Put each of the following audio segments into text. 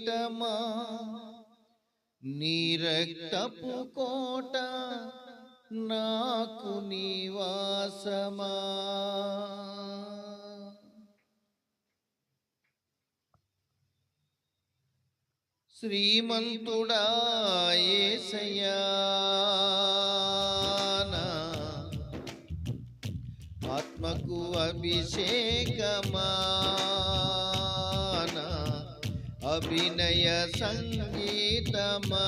పీఠమా నీ రక్తపు కోట నాకు నివాసమా శ్రీమంతుడా యేసయ్యా ఆత్మకు అభిషేకమా? అభినయ సంగీతమా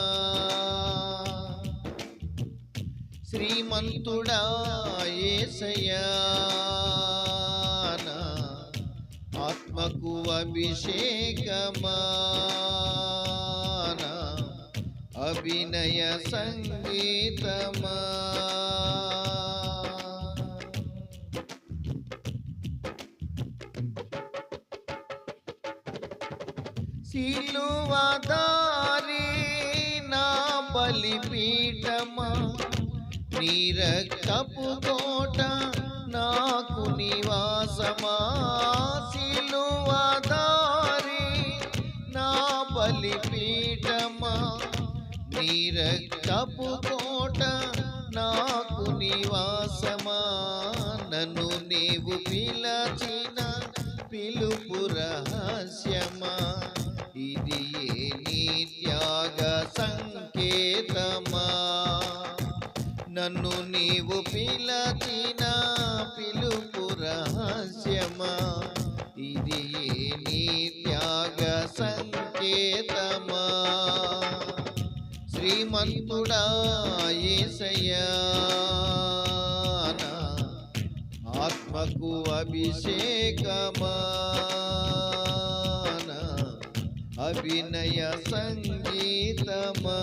శ్రీమంతుడా యేసయ్యా ఆత్మకు అభిషేకమా అభినయ సంగీతమా సిలువదారి నా బలిపీఠమా? నీ రక్తపు తోట నాకు నివాసమా? సిలువదారి నా బలిపీఠమా? నీ రక్తపు తోట నాకు నివాసమా? నన్ను నీవు పిలచిన పిలుపు రహస్యమా? ఇది ఏ నీ త్యాగ సంకేతమా? నన్ను నీవు పిలచిన పిలుపు రహస్యమా? ఇది ఏ నీ త్యాగ సంకేతమా? శ్రీమంతుడా ఆత్మకు అభిషేకమా? అభినయ సంగీతమా?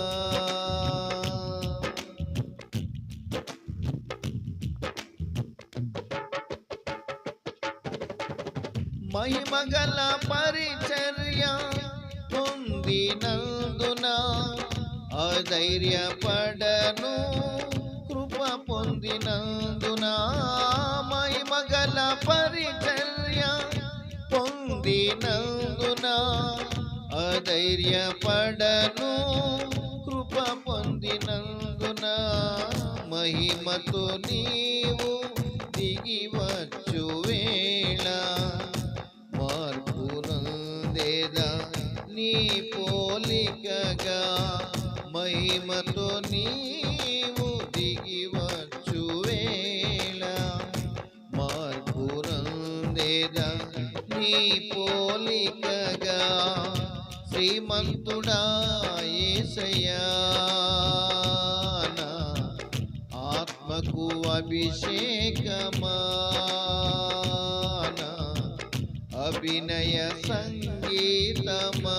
మహిమగల పరిచర్య పొందినందున అధైర్యపడను కృప పొందినందున మహిమగల పరిచర్య పొందినందున అధైర్యపడను కృప పొందినందున మహిమతో నీవు దిగివచ్చు వేళ. మార్పునందేదా నీ పోలికగా మహిమతో నీవు దిగివచ్చు వేళ. మార్పునందేదా నీ పోలికగా శ్రీమంతుడా యేసయ్యా ఆత్మకు అభిషేకమాన? అభినయ సంగీతమా?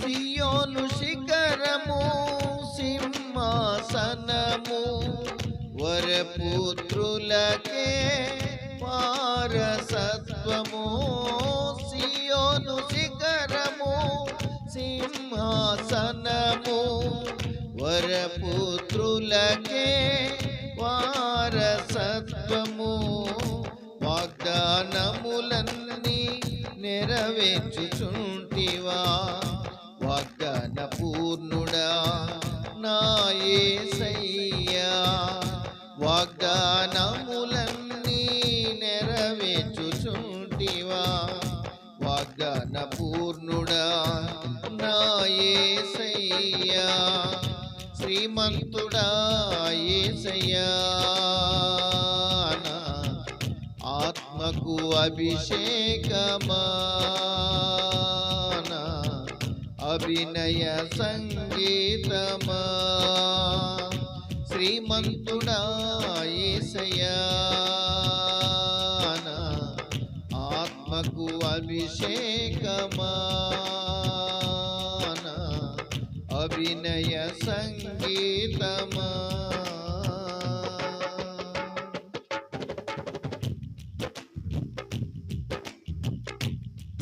సియోను శిఖరము సింహాసనము వరపుత్రులకే వారసత్వము సియోను శిఖరము సింహాసనము వరపుత్రులకే వారసత్వము వాగ్దానములన్నీ నెరవేర్చుచుంటివా? వాగ్దాన పూర్ణుడా శ్రీమంతుడా యేసయ్యా నా ఆత్మకు అభిషేకమాన అభినయ సంగీతమా శ్రీమంతుడా యేసయ్యా నా ఆత్మకు అభిషేకమాన అభినయ సంగీతమా?